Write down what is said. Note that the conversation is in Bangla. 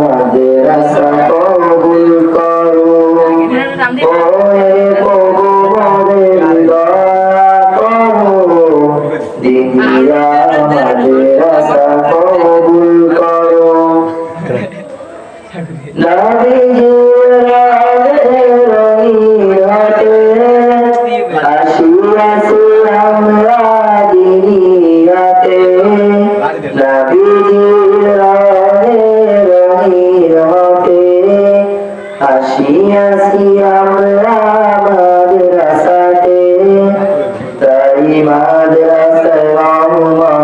মাদ্রাসা কবুল করো। প্রভু মোদের দয়া صراط